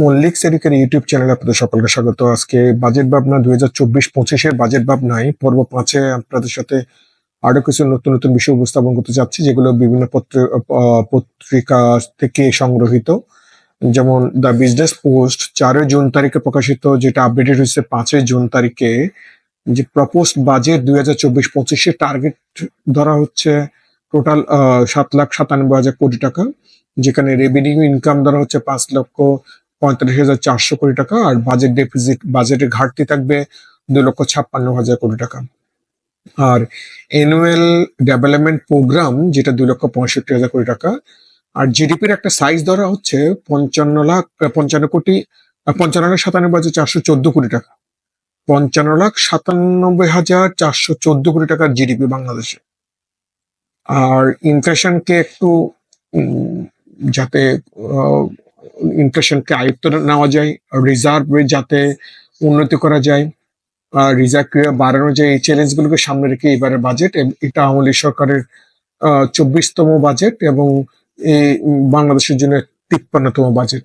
Mallick সেরিকের YouTube চ্যানেলে আপনাদের সকলকে স্বাগত। আজকে বাজেট ভাবনা দুই হাজার চব্বিশ পঁচিশের বাজেট ভাবনায় পর্ব পাঁচে আপনাদের সাথে আরও কিছু নতুন নতুন বিষয় উপস্থাপন করতে যাচ্ছি, যেগুলো বিভিন্ন পত্র পত্রিকা থেকে সংগ্রহীত। যেমন দ্য বিজনেস পোস্ট চারই জুন তারিখে প্রকাশিত, যেটা আপডেটেড হয়েছে পাঁচই জুন তারিখে। যে প্রপোজড বাজেট দুই হাজার চব্বিশ পঁচিশের টার্গেট ধরা হচ্ছে টোটাল সাত লাখ সাতানব্বই হাজার কোটি টাকা, যেখানে রেভিনিউ ইনকাম ধরা হচ্ছে পাঁচ লক্ষ পঁয়তাল্লিশ হাজার চারশো কোটি টাকা আর বাজেট ডেফিসিট বাজেটের ঘাটতি থাকবে দুই লক্ষ ছাপ্পান্ন হাজার কোটি টাকা। আর অ্যানুয়াল ডেভেলপমেন্ট প্রোগ্রাম যেটা দুই লক্ষ পঁয়ষট্টি হাজার কোটি টাকা, আর জিডিপির একটা সাইজ ধরা হচ্ছে পঞ্চান্ন লাখ পঞ্চান্ন কোটি পঞ্চান্ন লাখ সাতানব্বই হাজার চারশো চোদ্দ কোটি টাকা। পঞ্চান্ন লাখ সাতানব্বই হাজার চারশো চোদ্দ কোটি টাকার জিডিপি বাংলাদেশে। আর ইনফ্লেশনকে একটু যাতে ইনফ্লেশনকে আয়ত্ত নেওয়া যায় রিজার্ভ যাতে উন্নতি করা যায় রিজার্ভ বাড়ানো যায়, এই চ্যালেঞ্জগুলোকে সামনে রেখে এবারে বাজেট এটা আওয়ামী সরকারের চব্বিশতম বাজেট এবং বাংলাদেশের জন্য তিপ্পান্নতম বাজেট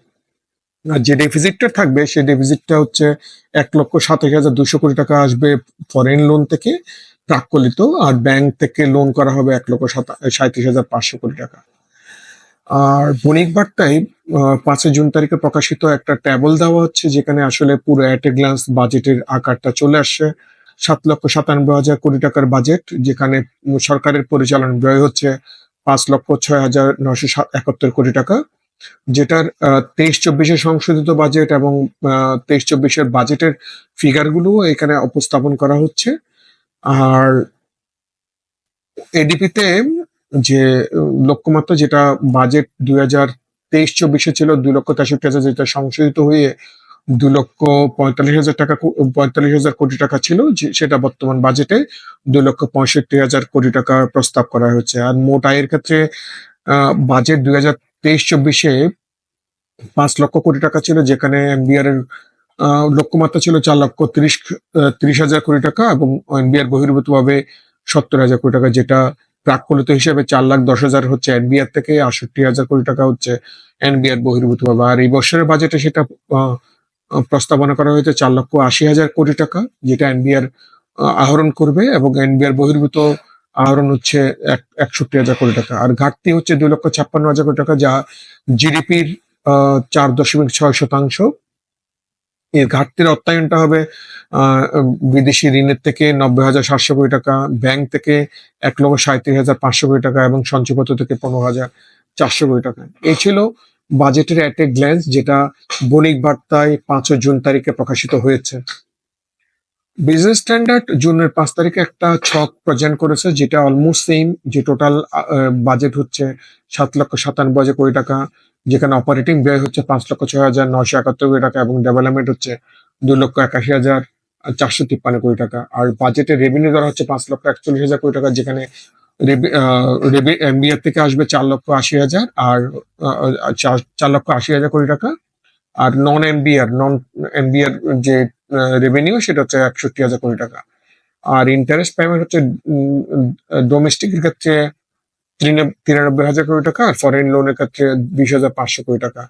যে ডেফিজিটটা থাকবে, সেই ডেফিজিটটা হচ্ছে এক লক্ষ সাতাশ হাজার দুশো কোটি টাকা আসবে ফরেন লোন থেকে প্রাক্কলিত আর ব্যাংক থেকে লোন করা হবে এক লক্ষ সাঁত্রিশ হাজার পাঁচশো কোটি টাকা। আর বণিক বার্তায় পাঁচই জুন তারিখে প্রকাশিত একটা ট্যাবল দেওয়া হচ্ছে, যেখানে আসলে পুরো অ্যাট এ গ্লান্স বাজেটের আকারটা চলে আসছে। সাত লক্ষ সাতানব্বই হাজার কোটি টাকার বাজেট যেখানে সরকারের পরিচালন ব্যয় হচ্ছে পাঁচ লক্ষ ছয় হাজার নশো একাত্তর কোটি টাকা। যেটার তেইশ চব্বিশের সংশোধিত বাজেট এবং তেইশ চব্বিশের বাজেটের ফিগারগুলো এখানে উপস্থাপন করা হচ্ছে। আর এডিপিতে যে, লক্ষ্যমাত্রা যেটা বাজেট দুই হাজার তেইশ চব্বিশে ছিল দুই লক্ষ তেষট্টি হাজার, যেটা সংশোধিত হয়ে দু লক্ষ পঁয়তাল্লিশ হাজার টাকা পঁয়তাল্লিশ হাজার কোটি টাকা ছিল সেটা বর্তমান বাজেটে দুই লক্ষ পঁয়ষট্টি হাজার কোটি টাকা প্রস্তাব করা হয়েছে। আর মোট আয়ের ক্ষেত্রে বাজেট দুই হাজার তেইশ চব্বিশে পাঁচ লক্ষ কোটি টাকা ছিল, যেখানে এনবিআর এর লক্ষ্যমাত্রা ছিল চার লক্ষ তিরিশ তিরিশ হাজার কোটি টাকা এবং এনবিআর বহির্ভূত ভাবে সত্তর হাজার কোটি টাকা, যেটা প্রাক্কলিত হিসেবে চার লাখ দশ হাজার হচ্ছে এনবিআর থেকে, আটষট্টি হাজার কোটি টাকা হচ্ছে এনবিআর বহির্ভূত ভাবে আর এই বছরের বাজেটে সেটা প্রস্তাবনা করা হয়েছে চার লক্ষ আশি হাজার কোটি টাকা, যেটা এনবিআর আহরণ করবে এবং এনবিআর বহির্ভূত আহরণ হচ্ছে এক- একষট্টি হাজার কোটি টাকা। আর ঘাটতি হচ্ছে দুই লক্ষ ছাপ্পান্ন হাজার কোটি টাকা, যা জিডিপির চার দশমিক ছয় শতাংশ। এর ঘাটতির অর্থায়নটা হবে বিদেশি ঋণের থেকে নব্বই হাজার সাতশো কোটি টাকা, ব্যাংক থেকে এক লক্ষ সাঁত্রিশ হাজার পাঁচশো কোটি টাকা এবং সঞ্চয়পত্র থেকে পনেরো হাজার চারশো কোটি টাকা। এই ছিল বাজেটের অ্যাট এ গ্ল্যান্স যেটা বণিক বার্তায় পাঁচই জুন তারিখে প্রকাশিত হয়েছে। বিজনেস স্ট্যান্ডার্ড জুনের পাঁচ তারিখে একটা ছক প্রেজেন্ট করেছে যেটা অলমোস্ট সেম যে টোটাল বাজেট হচ্ছে সাত লক্ষ সাতানব্বই হাজার কোটি টাকা। যেখানে অপারেটিং ব্যয় হচ্ছে পাঁচ লক্ষ ছয় হাজার নশো একাত্তর কোটি টাকা এবং ডেভেলপমেন্ট হচ্ছে দুই লক্ষ একাশি হাজার চারশো তিপ্পান্ন কোটি টাকা। আর বাজেটের রেভিনিউ ধরা হচ্ছে পাঁচ লক্ষ একচল্লিশ হাজার কোটি টাকা, যেখানে এমবিআর থেকে আসবে চার লক্ষ আশি হাজার আর চার লক্ষ আশি হাজার কোটি টাকা। আর নন এমবিআর নন এমবিআর যে রেভিনিউ সেটা হচ্ছে একষট্টি হাজার কোটি টাকা। আর ইন্টারেস্ট পেমেন্ট হচ্ছে ডোমেস্টিকের ক্ষেত্রে তিরানব্বই হাজার কোটি টাকা আর ফরেন লোনের ক্ষেত্রে বিশ হাজার পাঁচশো কোটি টাকা।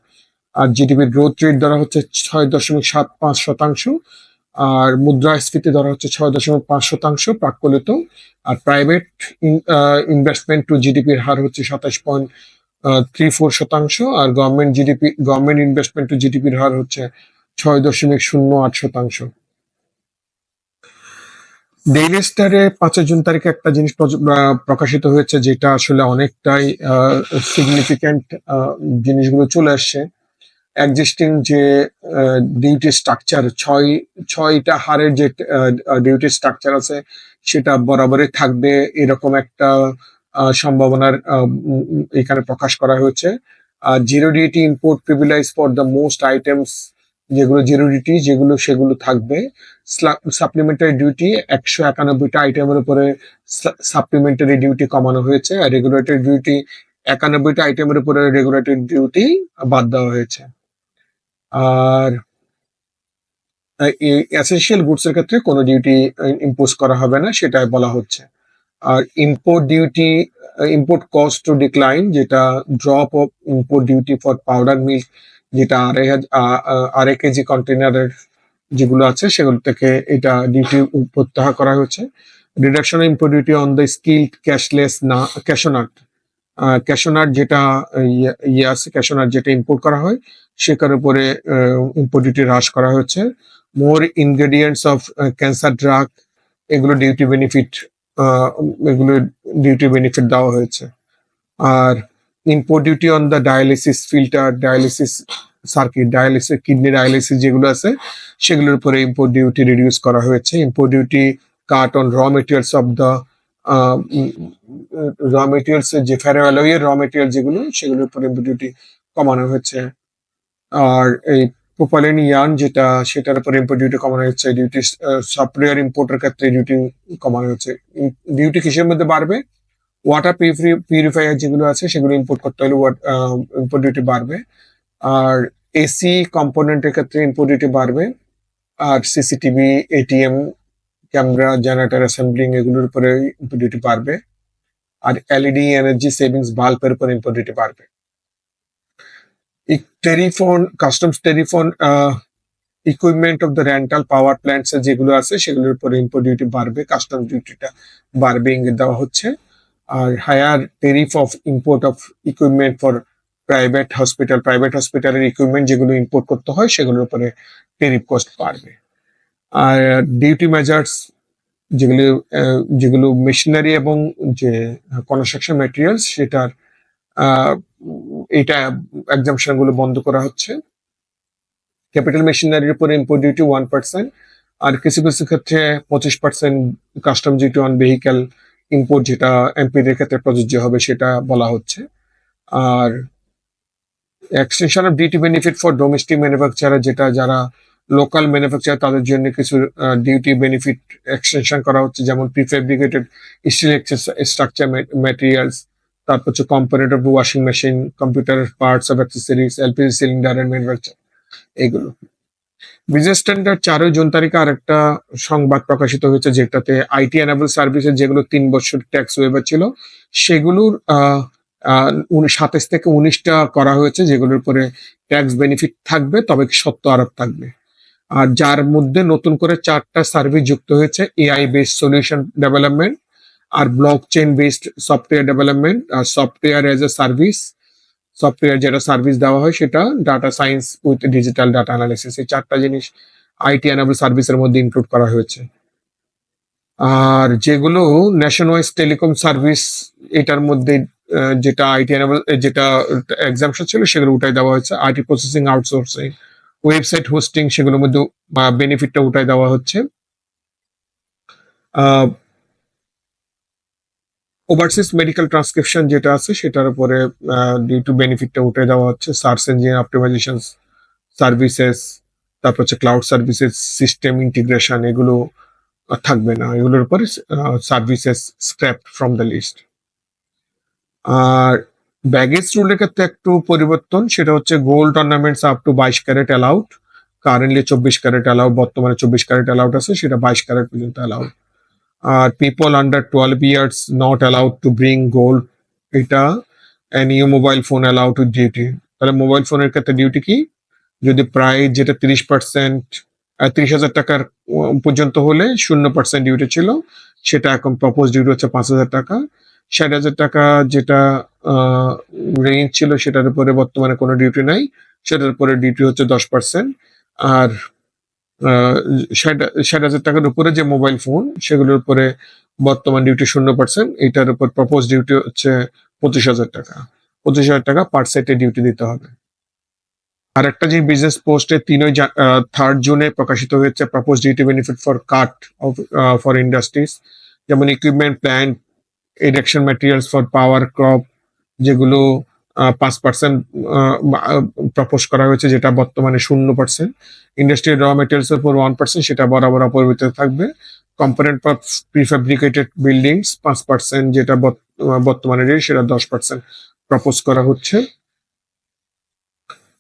আর জিডিপির গ্রোথ রেট ধরা হচ্ছে ছয় দশমিক সাত পাঁচ শতাংশ আর মুদ্রাস্ফীতি ধরা হচ্ছে ছয় দশমিক পাঁচ শতাংশ প্রাকলিত আর প্রাইভেট ইনভেস্টমেন্ট টু জিডিপির হার হচ্ছে সাতাশ পয়েন্ট থ্রি ফোর শতাংশ আর government GDP government investment to জিডিপির হার হচ্ছে ছয় দশমিক শূন্য আট শতাংশ। ডেইলি স্টারে পাঁচই জুন তারিখে একটা জিনিস প্রকাশিত হয়েছে যেটা আসলে অনেকটাই সিগনিফিক্যান্ট জিনিসগুলো চলে আসছে। এক্সিস্টিং যে ডিউটি স্ট্রাকচার ছয়, ছয়টা হারের যে ডিউটি স্ট্রাকচার আছে, সেটা বরাবরই থাকবে এরকম একটা সম্ভাবনার এখানে প্রকাশ করা হয়েছে। Zero duty import privilege for the most items যেগুলো জিরো ডিউটি যেগুলো সেগুলো থাকবে। সাপ্লিমেন্টারি ডিউটি একশো একানব্বইটা আইটেমের উপরে সাপ্লিমেন্টারি ডিউটি কমানো হয়েছে আর রেগুলেটরি ডিউটি একানব্বইটা আইটেমের উপরে রেগুলেটরি ডিউটি বাদ দেওয়া হয়েছে। আর এসেনশিয়াল গুডস এর ক্ষেত্রে কোনো ডিউটি ইম্পোজ করা হবে না, সেটাই বলা হচ্ছে। আর import duty import cost to decline যেটা drop off import duty for powder milk যেটা আড়াই আড়াই কেজি কন্টেনারের যেগুলো আছে, সেগুলো থেকে এটা ডিউটি প্রত্যাহার করা হয়েছে। Reduction import duty on the skilled cashless না ক্যাশনাট ক্যাশনাট যেটা ইয়ে ইয়ে আছে ক্যাশনাট যেটা ইম্পোর্ট করা হয় সেটার উপরে ইম্পোর্ট ডিউটি হ্রাস করা হয়েছে। More ingredients of cancer drug এগুলো ডিউটি বেনিফিট এগুলো ডিউটি বেনিফিট দেওয়া হয়েছে। আর import duty on the dialysis filter dialysis circuit dialysis kidney dialysis যেগুলো আছে, সেগুলোর উপরে ইম্পোর্ট ডিউটি রিডিউস করা হয়েছে। Import duty cut on raw materials of the raw materials যে ফেরোঅ্যালয়ের র মেটেরিয়াল যেগুলো, সেগুলোর উপরে ইম্পোর্ট ডিউটি কমানো হয়েছে। আর এই প্রোপালিন ইয়ার্ন যেটা, সেটার উপরে ইম্পোর্ট ডিউটি কমানো হচ্ছে ডিউটি সফটওয়্যার ইম্পোর্টের ক্ষেত্রে ডিউটি কমানো হয়েছে। ডিউটি কিসের মধ্যে বাড়বে? ওয়াটার পিউরিফায়ার যেগুলো আছে, সেগুলো ইম্পোর্ট করতে হলে ইম্পোর্ট ডিউটি বাড়বে। আর এসি কম্পোনেন্টের ক্ষেত্রে ইম্পোর্ট ডিউটি বাড়বে। আর CCTV ATM camera generator assembling এগুলোর উপরে ইম্পোর্ট ডিউটি বাড়বে। আর এলইডি এনার্জি সেভিংস বাল্বের উপর ইম্পোর্ট ডিউটি বাড়বে। Telephone customs telephone equipment of the rental power plants যেগুলো আছে, সেগুলোর উপরে ইম্পোর্ট ডিউটি বাড়বে। কাস্টম ডিউটিটা বাড়বে, ইঙ্গিত দেওয়া হচ্ছে। আর higher tariff of import of equipment for private hospital private হসপিটালের ইকুইপমেন্ট যেগুলো ইম্পোর্ট করতে হয়, সেগুলোর উপরে টেরিফ কস্ট বাড়বে। আর ডিউটি মেজার্স যেগুলো যেগুলো মেশিনারি এবং যে কনস্ট্রাকশন ম্যাটেরিয়ালস সেটার এটা এক্সামশনগুলো বন্ধ করা হচ্ছে। ক্যাপিটাল মেশিনারির উপরে ইম্পোর্ট ডিউটি ওয়ান পার্সেন্ট আর কিছু কিছু ক্ষেত্রে পঁচিশ percent custom duty on vehicle import যেটা এমপিদের ক্ষেত্রে প্রযোজ্য হবে সেটা বলা হচ্ছে। আর extension of duty benefit for domestic manufacturer যেটা যারা লোকাল ম্যানুফ্যাকচার তাদের জন্য কিছু ডিউটি বেনিফিট এক্সটেনশন করা হচ্ছে, যেমন প্রিফেব্রিকেটেড স্টিল স্ট্রাকচার ম্যাটেরিয়ালস তারপর হচ্ছে compressor of washing machine computer parts of accessories LPG cylinder and manufacture এগুলো। বিজনেস স্ট্যান্ডার্ড চারই জুন তারিখে আরেকটা সংবাদ প্রকাশিত হয়েছে, যেটাতে আইটি এনাবল সার্ভিসের যেগুলো তিন বছর ট্যাক্স ওয়েবার ছিল, সেগুলোর সাতাশ থেকে উনিশটা করা হয়েছে, যেগুলোর উপরে ট্যাক্স বেনিফিট থাকবে, তবে সত্য আরোপ থাকবে। আর যার মধ্যে নতুন করে চারটা সার্ভিস যুক্ত হয়েছে এআই বেসড সলিউশন ডেভেলপমেন্ট আর blockchain based software development R software as a service software যেটা সার্ভিস দেওয়া হয় সেটা data science with digital data analysis এই চারটা জিনিস আইটি অ্যানাবল সার্ভিসের মধ্যে ইনক্লুড করা হয়েছে। আর যেগুলো ন্যাশন ওয়াইজ টেলিকম সার্ভিস এটার মধ্যে যেটা আইটি অ্যানাবল যেটা এক্সামশন ছিল সেগুলো উঠাই দেওয়া হয়েছে। IT processing outsourcing website hosting সেগুলোর মধ্যে বেনিফিটটা উঠাই দেওয়া হচ্ছে। ওভারসিজ মেডিকেল ট্রান্সক্রিপশন যেটা আছে, সেটার উপরে ডিউ টু বেনিফিটটা উঠে দেওয়া হচ্ছে। সার্চ ইঞ্জিন অপটিমাইজেশন সার্ভিসেস তারপর হচ্ছে ক্লাউড সার্ভিসেস সিস্টেম ইন্টিগ্রেশন এগুলো থাকবে না। এগুলোর উপরে services scrap from the list R baggage রুলের ক্ষেত্রে একটু পরিবর্তন, সেটা হচ্ছে গোল্ড অর্নামেন্টস আপ টু বাইশ ক্যারেট অ্যালাউড কারেন্টলি চব্বিশ ক্যারেট অ্যালাউড বর্তমানে চব্বিশ ক্যারেট অ্যালাউড আছে, সেটা বাইশ ক্যারেট পর্যন্ত allowed R people under twelve years not allowed to bring gold এটা new mobile phone allowed to duty তাহলে মোবাইল ফোনের ক্ষেত্রে ডিউটি কি? যদি প্রায় যেটা তিরিশ পার্সেন্ট তিরিশ হাজার টাকার পর্যন্ত হলে শূন্য পার্সেন্ট ডিউটি ছিল, সেটা এখন প্রপোজ ডিউটি হচ্ছে পাঁচ হাজার টাকা। ষাট হাজার টাকা যেটা রেঞ্জ ছিল সেটার উপরে বর্তমানে কোনো ডিউটি নাই, সেটার উপরে ডিউটি হচ্ছে দশ পার্সেন্ট আর ষাট ষাট হাজার টাকার উপরে যে মোবাইল ফোন সেগুলোর উপরে বর্তমান ডিউটি শূন্য পার্সেন্ট এটার উপর প্রপোজ ডিউটি হচ্ছে পঁচিশ হাজার টাকা। পঁচিশ হাজার টাকা পার সেটে ডিউটি দিতে হবে। আর একটা যে বিজনেস পোস্টে তিনই থার্ড জুনে প্রকাশিত হয়েছে propose duty benefit for cut off for industries যেমন equipment plant erection materials for power crop যেগুলো পাঁচ পার্সেন্ট প্রপোজ করা হয়েছে যেটা বর্তমানে শূন্য পার্সেন্ট ইন্ডাস্ট্রিয়াল র মেটেরিয়ালস এর উপর ওয়ান পার্সেন্ট সেটা বরাবর অপরিবর্তিত থাকবে। কম্পোনেন্ট ফর প্রিফেব্রিকেটেড বিল্ডিংস পাঁচ পার্সেন্ট যেটা বর্ত- বর্তমানে rate, সেটা দশ পার্সেন্ট প্রপোজ করা হচ্ছে।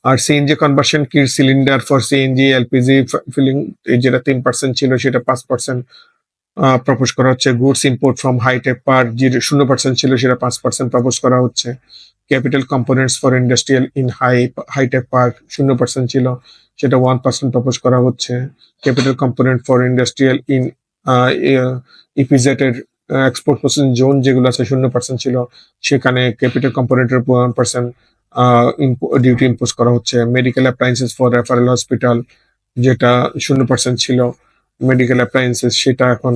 আর CNG conversion kit cylinder for CNG LPG filling যেটা তিন পার্সেন্ট ছিল সেটা পাঁচ পার্সেন্ট প্রপোজ করা হচ্ছে। Goods import from hitech park যে শূন্য পার্সেন্ট ছিল সেটা পাঁচ পার্সেন্ট প্রপোজ করা হচ্ছে। Capital components for industrial in high hi-tech park শূন্য পার্সেন্ট ছিল, সেটা ওয়ান পার্সেন্ট প্রপোজ করা হচ্ছে। Capital component for industrial in EPZ এর এক্সপোর্ট প্রসেসিং জোন যেগুলো আছে শূন্য পার্সেন্ট ছিল, সেখানে ক্যাপিটাল কম্পোনেন্টের ওয়ান পার্সেন্ট ডিউটি ইম্পোজ করা হচ্ছে। Medical appliances for referral hospital যেটা শূন্য পার্সেন্ট ছিল মেডিকেল অ্যাপ্লায়েন্সেস সেটা এখন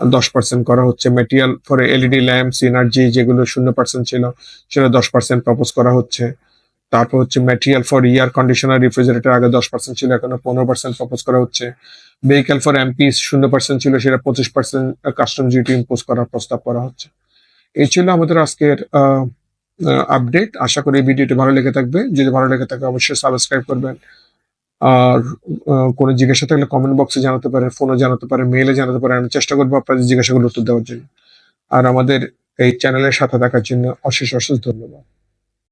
দশ পার্সেন্ট করা হচ্ছে। Material for LED lamps energy যেগুলো শূন্য পার্সেন্ট ছিল, সেটা দশ পার্সেন্ট প্রপোজ করা হচ্ছে। তারপর হচ্ছে material for air conditioner refrigerator আগে দশ পার্সেন্ট ছিল, এখন পনেরো পার্সেন্ট প্রপোজ করা হচ্ছে। ভেহিকেল ফর এমপি শূন্য পার্সেন্ট ছিল, সেটা পঁচিশ পার্সেন্ট কাস্টম ডিউটি ইম্পোজ করার প্রস্তাব করা হচ্ছে। এই ছিল আমাদের আজকের আপডেট আশা করি ভিডিওটি ভালো লেগে থাকবে। যদি ভালো লেগে থাকে, অবশ্যই সাবস্ক্রাইব করবেন। আর কোনো জিজ্ঞাসা থাকলে কমেন্ট বক্সে জানাতে পারেন ফোনে জানাতে পারেন মেইলে জানাতে পারেন। আমি চেষ্টা করব আপনাদের জিজ্ঞাসাগুলো উত্তর দেওয়ার জন্য। আর আমাদের এই চ্যানেলের সাথে দেখার জন্য অশেষ অশেষ ধন্যবাদ।